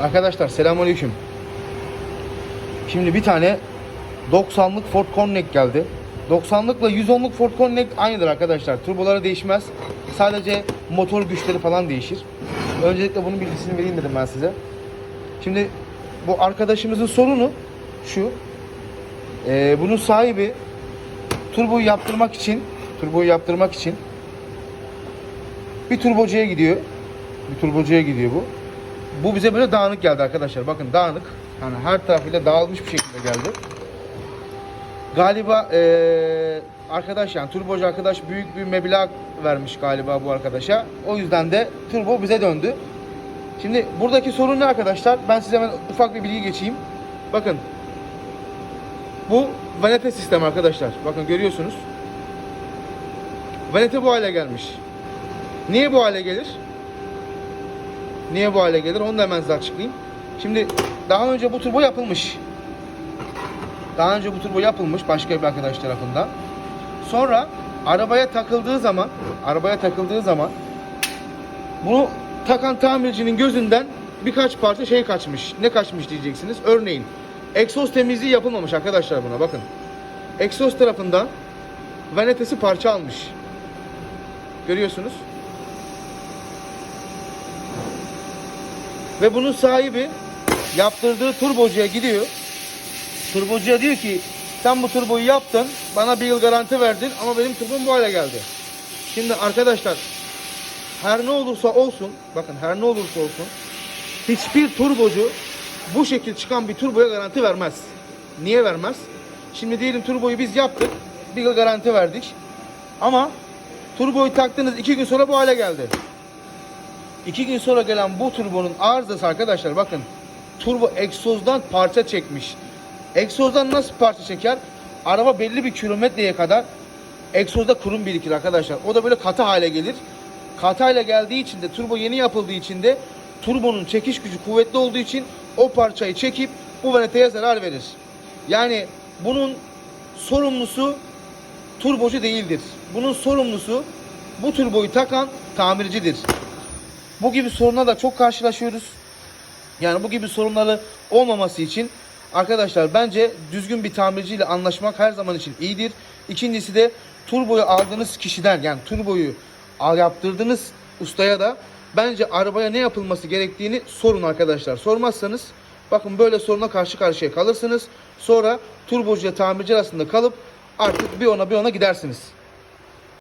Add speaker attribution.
Speaker 1: Arkadaşlar selamünaleyküm. Şimdi bir tane 90'lık Ford Connect geldi. 90'lıkla 110'luk Ford Connect aynıdır arkadaşlar. Turboları değişmez. Sadece motor güçleri falan değişir. Öncelikle bunun bilgisini vereyim dedim ben size. Şimdi bu arkadaşımızın sorunu şu. Ee, bunun sahibi turboyu yaptırmak için turboyu yaptırmak için bir turbocuya gidiyor. Bir turbocuya gidiyor bu. Bu bize böyle dağınık geldi arkadaşlar. Bakın dağınık. Yani her tarafıyla dağılmış bir şekilde geldi. Galiba eee, arkadaş yani turbocu arkadaş büyük bir meblağ vermiş galiba bu arkadaşa. O yüzden de turbo bize döndü. Şimdi buradaki sorun ne arkadaşlar? Ben size hemen ufak bir bilgi geçeyim. Bakın. Bu vanete sistemi arkadaşlar. Bakın görüyorsunuz. Vanete bu hale gelmiş. Niye bu hale gelir? Niye bu hale gelir? Onu da hemen size açıklayayım. Şimdi daha önce bu turbo yapılmış. Daha önce bu turbo yapılmış başka bir arkadaş tarafından. Sonra arabaya takıldığı zaman, arabaya takıldığı zaman bunu takan tamircinin gözünden birkaç parça şey kaçmış. Ne kaçmış diyeceksiniz. Örneğin egzoz temizliği yapılmamış arkadaşlar buna bakın. Egzoz tarafından vanetesi parça almış. Görüyorsunuz. Ve bunun sahibi yaptırdığı turbocuya gidiyor. Turbocuya diyor ki sen bu turboyu yaptın bana bir yıl garanti verdin ama benim turbom bu hale geldi. Şimdi arkadaşlar her ne olursa olsun bakın her ne olursa olsun hiçbir turbocu bu şekil çıkan bir turboya garanti vermez. Niye vermez? Şimdi diyelim turboyu biz yaptık bir yıl garanti verdik ama turboyu taktınız iki gün sonra bu hale geldi. İki gün sonra gelen bu turbonun arızası arkadaşlar bakın turbo egzozdan parça çekmiş. Egzozdan nasıl parça çeker? Araba belli bir kilometreye kadar egzozda kurum birikir arkadaşlar. O da böyle katı hale gelir. Katı hale geldiği için de turbo yeni yapıldığı için de turbonun çekiş gücü kuvvetli olduğu için o parçayı çekip bu vaneteye zarar verir. Yani bunun sorumlusu turbocu değildir. Bunun sorumlusu bu turboyu takan tamircidir. Bu gibi sorunla da çok karşılaşıyoruz. Yani bu gibi sorunları olmaması için arkadaşlar bence düzgün bir tamirciyle anlaşmak her zaman için iyidir. İkincisi de turboyu aldığınız kişiden yani turboyu yaptırdığınız ustaya da bence arabaya ne yapılması gerektiğini sorun arkadaşlar. Sormazsanız bakın böyle soruna karşı karşıya kalırsınız. Sonra turbocu tamirci arasında kalıp artık bir ona bir ona gidersiniz.